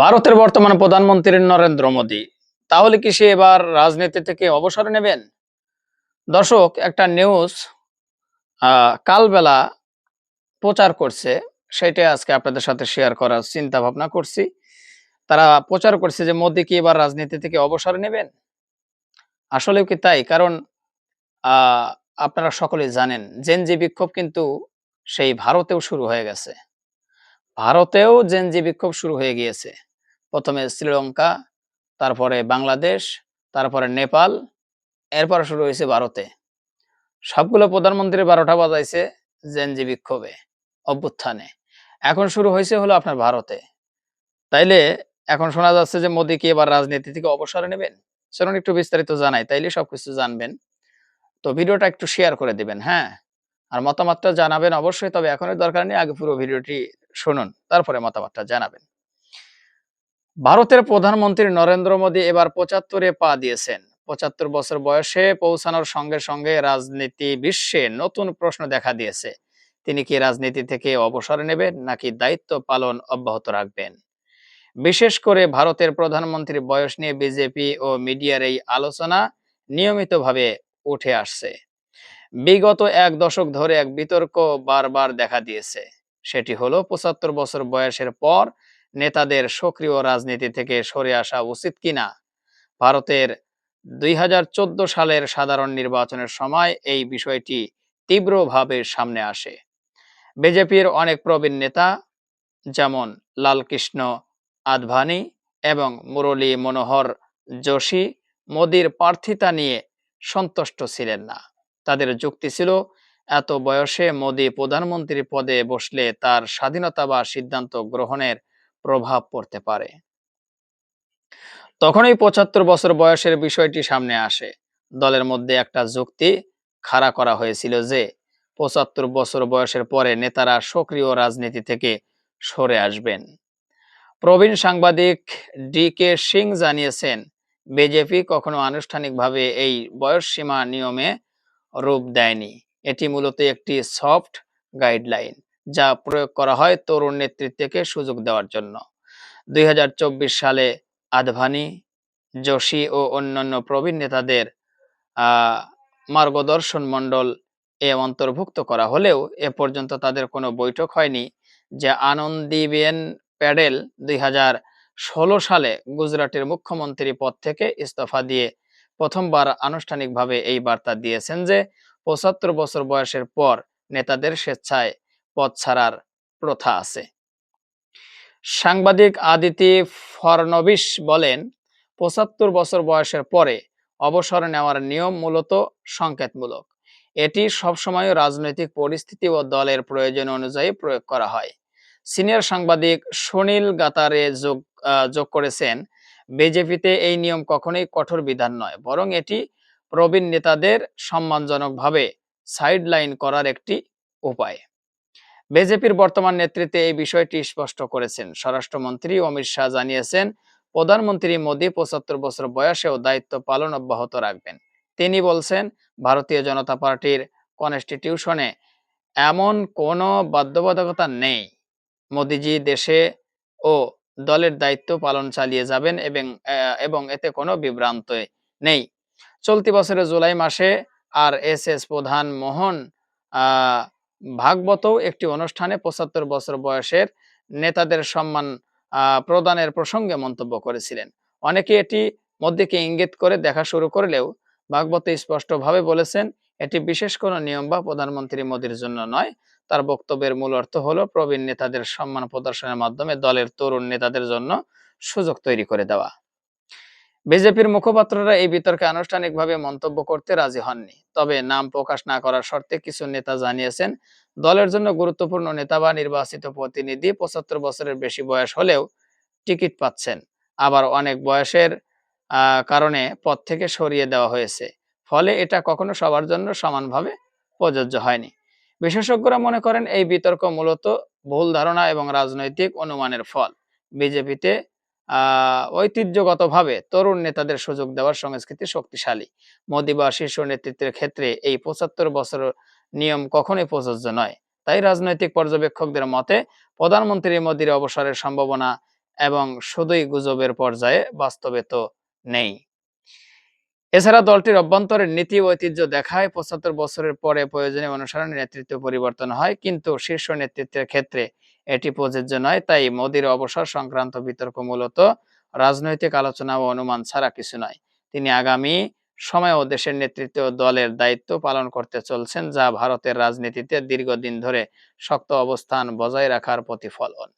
ভারতের বর্তমান প্রধানমন্ত্রী নরেন্দ্র মোদী, তাহলে কি সে এবার রাজনীতি থেকে অবসর নেবেন? দর্শক, একটা নিউজ কালবেলা প্রচার করছে সেটা আজকে আপনাদের সাথে শেয়ার করার চিন্তা ভাবনা করছি। তারা প্রচার করছে যে মোদী কি এবার রাজনীতি থেকে অবসর নেবেন? আসলেও কি তাই? কারণ আপনারা সকলেই জানেন জেনজি বিক্ষোভ কিন্তু সেই ভারতেও শুরু হয়ে গেছে। ভারতেও জেনজি বিক্ষোভ শুরু হয়ে গিয়েছে। প্রথমে শ্রীলঙ্কা, তারপরে বাংলাদেশ, তারপরে নেপাল, এরপর শুরু হয়েছে ভারতে। সবগুলো প্রধানমন্ত্রী বারোটা বাজাইছে জেনজি বিক্ষোভে, অভ্যুত্থানে। এখন শুরু হয়েছে হলো আপনার ভারতে। তাইলে এখন শোনা যাচ্ছে যে মোদী কি এবার রাজনীতি থেকে অবসর নেবেন? চলুন একটু বিস্তারিত জানাই, তাইলে সবকিছু জানবেন। তো ভিডিওটা একটু শেয়ার করে দিবেন হ্যাঁ? আর মতামতটা জানাবেন অবশ্যই, তবে এখনের দরকার নেই, আগে পুরো ভিডিওটি শুনুন, তারপরে মতামতটা জানাবেন। ভারতের প্রধানমন্ত্রী নরেন্দ্র মোদী এবার পঁচাত্তরে পা দিয়েছেন। পঁচাত্তর বছর বয়সে পৌঁছানোর সঙ্গে সঙ্গে রাজনীতি বিশ্বে নতুন প্রশ্ন দেখা দিয়েছে। তিনি কি রাজনীতি থেকে অবসর নেবেন, নাকি দায়িত্ব পালন অব্যাহত রাখবেন? বিশেষ করে ভারতের প্রধানমন্ত্রীর বয়স নিয়ে বিজেপি ও মিডিয়ার এই আলোচনা নিয়মিতভাবে উঠে আসছে। বিগত এক দশক ধরে এক বিতর্ক বারবার দেখা দিয়েছে। সেটি হলো পঁচাত্তর বছর বয়সের পর নেতাদের সক্রিয় রাজনীতি থেকে সরে আসা উচিত কিনা। ভারতের দুই হাজার চোদ্দ সালের সাধারণ নির্বাচনের সময় এই বিষয়টি তীব্রভাবে সামনে আসে। বিজেপির অনেক প্রবীণ নেতা যেমন লালকৃষ্ণ আদভানি এবং মুরলী মনোহর যোশী মোদির প্রার্থিতা নিয়ে সন্তুষ্ট ছিলেন না। তাদের যুক্তি ছিল, এত বয়সে মোদী প্রধানমন্ত্রী পদে বসলে তার স্বাধীনতা বা সিদ্ধান্ত গ্রহণের প্রভাব পড়তে পারে। তখনই পঁচাত্তর বছর বয়সের বিষয়টি সামনে আসে। দলের মধ্যে একটা যুক্তি খাড়া করা হয়েছিল যে, পঁচাত্তর বছর বয়সের পরে নেতারা সক্রিয় রাজনীতি থেকে সরে আসবেন। প্রবীণ সাংবাদিক ডি কে সিং জানিয়েছেন, বিজেপি কখনো আনুষ্ঠানিকভাবে এই বয়স সীমা নিয়মে রূপ দেয়নি। এটি মূলত একটি সফট গাইডলাইন যা প্রয়োগ করা হয় তরুণ নেতৃত্বকে সুযোগ দেওয়ার জন্য। দুই হাজার চব্বিশ সালে আদভানি, যোশী ও অন্যান্য প্রবীণ নেতাদের মার্গদর্শন মণ্ডল এ অন্তর্ভুক্ত করা হলেও এ পর্যন্ত তাদের কোনো বৈঠক হয়নি যে আনন্দীবেন প্যাডেল দুই সালে গুজরাটের মুখ্যমন্ত্রী পদ থেকে ইস্তফা দিয়ে প্রথমবার আনুষ্ঠানিকভাবে এই বার্তা দিয়েছেন যে পঁচাত্তর বছর বয়সের পর নেতাদের স্বেচ্ছায় পদ ছাড়ার প্রথা আছে। সাংবাদিক আদিতি ফরনবিশ বলেন, পঁচাত্তর বছর বয়সের পরে অবসর নেওয়ার নিয়ম মূলত সংকেতমূলক। এটি সবসময় রাজনৈতিক পরিস্থিতি ও দলের প্রয়োজন অনুযায়ী প্রয়োগ করা হয়। সিনিয়র সাংবাদিক সুনীল গাতারে যোগ যোগ করেছেন বিজেপিতে এই নিয়ম কখনোই কঠোর বিধান নয়, বরং এটি প্রবীণ নেতাদের সম্মানজনকভাবে সাইডলাইন করার একটি উপায়। বিজেপির বর্তমান নেতৃত্বে এই বিষয়টি স্পষ্ট করেছেন। স্বরাষ্ট্রমন্ত্রী অমিত শাহ জানিয়েছেন, প্রধানমন্ত্রী মোদী পঁচাত্তর বছর বয়সেও দায়িত্ব পালন অব্যাহত রাখবেন। তিনি বলছেন, ভারতীয় জনতা পার্টির কনস্টিটিউশনে এমন কোনো বাধ্যবাধকতা নেই। মোদিজি দেশে ও দলের দায়িত্ব পালন চালিয়ে যাবেন এবং এবং এতে কোনো বিভ্রান্ত নেই। চলতি বছরের জুলাই মাসে আর এস এস প্রধান মোহন আহ ভাগবতও একটি অনুষ্ঠানে পঁচাত্তর বছর বয়সের নেতাদের সম্মান প্রদানের প্রসঙ্গে মন্তব্য করেছিলেন। অনেকে এটি মধ্যেকে ইঙ্গিত করে দেখা শুরু করলেও ভাগবত স্পষ্টভাবে বলেছেন এটি বিশেষ কোনো নিয়ম বা প্রধানমন্ত্রী মোদীর জন্য নয়। তার বক্তব্যের মূল অর্থ হলো প্রবীণ নেতাদের সম্মান প্রদর্শনের মাধ্যমে দলের তরুণ নেতাদের জন্য সুযোগ তৈরি করে দেওয়া। বিজেপির মুখপাত্ররা এই বিতর্কে আনুষ্ঠানিকভাবে মন্তব্য করতে রাজি হননি। তবে নাম প্রকাশ না করার শর্তে কিছু নেতা জানিয়েছেন, দলের জন্য গুরুত্বপূর্ণ নেতা বা নির্বাচিত প্রতিনিধি পঁচাত্তর বছরের বেশি বয়স হলেও টিকিট পাচ্ছেন। আবার অনেক বয়সের কারণে পদ থেকে সরিয়ে দেওয়া হয়েছে। ফলে এটা কখনো সবার জন্য সমানভাবে প্রযোজ্য হয়নি। বিশেষজ্ঞরা মনে করেন এই বিতর্ক মূলত ভুল ধারণা এবং রাজনৈতিক অনুমানের ফল। বিজেপিতে ঐতিহ্যগতভাবে তরুণ নেতাদের সুযোগ দেওয়ার সংস্কৃতি শক্তিশালী। মোদী বা শীর্ষ নেতৃত্বের ক্ষেত্রে এই পঁচাত্তর বছর নিয়ম কখনোই প্রযোজ্য নয়। তাই রাজনৈতিক পর্যবেক্ষকদের মতে, প্রধানমন্ত্রী মোদীর অবসরের সম্ভাবনা এবং শুধুই গুজবের পর্যায়ে বাস্তবে তো নেই। এছাড়া দলটির অভ্যন্তরের নীতি ঐতিহ্য দেখায় পঁচাত্তর বছরের পরে প্রয়োজনীয় অনুসরণে নেতৃত্ব পরিবর্তন হয়, কিন্তু শীর্ষ নেতৃত্বের ক্ষেত্রে এটি প্রযোজ্য নয়। তাই মোদির অবসর সংক্রান্ত বিতর্ক মূলত রাজনৈতিক আলোচনা ও অনুমান ছাড়া কিছু নয়। তিনি আগামী সময় ও দেশের নেতৃত্ব দলের দায়িত্ব পালন করতে চলছেন, যা ভারতের রাজনীতিতে দীর্ঘদিন ধরে শক্ত অবস্থান বজায় রাখার প্রতিফলন।